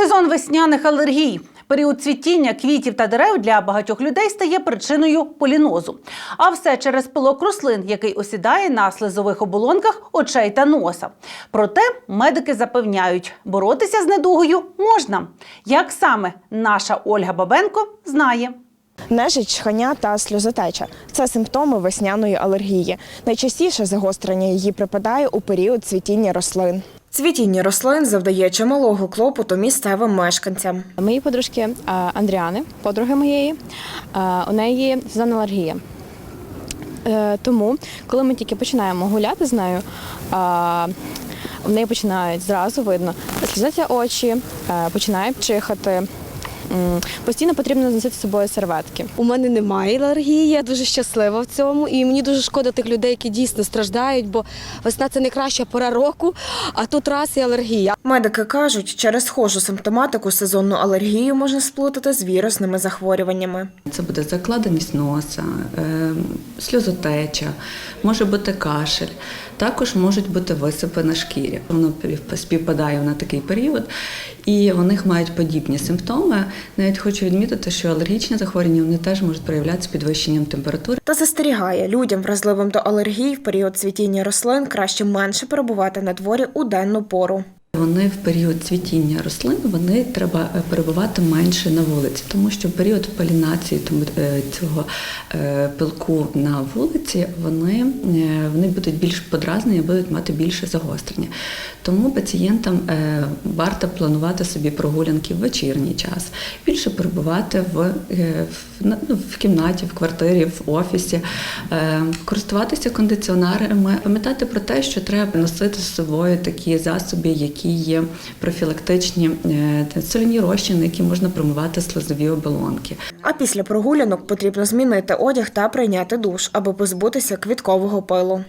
Сезон весняних алергій. Період цвітіння квітів та дерев для багатьох людей стає причиною полінозу. А все через пилок рослин, який осідає на слизових оболонках очей та носа. Проте медики запевняють, боротися з недугою можна. Як саме наша Ольга Бабенко знає. Нежить, чхання та сльозотеча це симптоми весняної алергії. Найчастіше загострення її припадає у період цвітіння рослин. Цвітіння рослин завдає чималого клопоту місцевим мешканцям. Мої подружки Андріани, подруги моєї, у неї сезонна алергія. Е, Тому, коли ми тільки починаємо гуляти з нею, в неї починають зразу видно слізаться очі, починають починає чихати. Постійно потрібно носити з собою серветки. У мене немає алергії, я дуже щаслива в цьому. І мені дуже шкода тих людей, які дійсно страждають, бо весна це найкраща пора року, а тут раз і алергія. Медики кажуть, через схожу симптоматику сезонну алергію можна сплутати з вірусними захворюваннями. Це буде закладеність носа, е, сльозотеча, може бути кашель. Також можуть бути висипи на шкірі. Воно пів- співпадає на такий період, і у них мають подібні симптоми. Навіть хочу відмітити, що алергічні захворювання вони теж можуть проявлятися підвищенням температури. Та застерігає людям, вразливим до алергії в період цвітіння рослин, краще менше перебувати на дворі у денну пору. Вони в період цвітіння рослин вони треба е, перебувати менше на вулиці, тому що в період полінації тому, е, цього е, пилку на вулиці вони, вони будуть більш подразнені, будуть мати більше загострення. Тому пацієнтам варто планувати собі прогулянки в вечірній час, більше перебувати в, в, ну, в кімнаті, в квартирі, в офісі, користуватися кондиціонерами, пам'ятати про те, що треба носити з собою такі засоби, які є профілактичні е, соляні розчини, які можна промивати слизові оболонки. А після прогулянок потрібно змінити одяг та прийняти душ, аби позбутися квіткового пилу.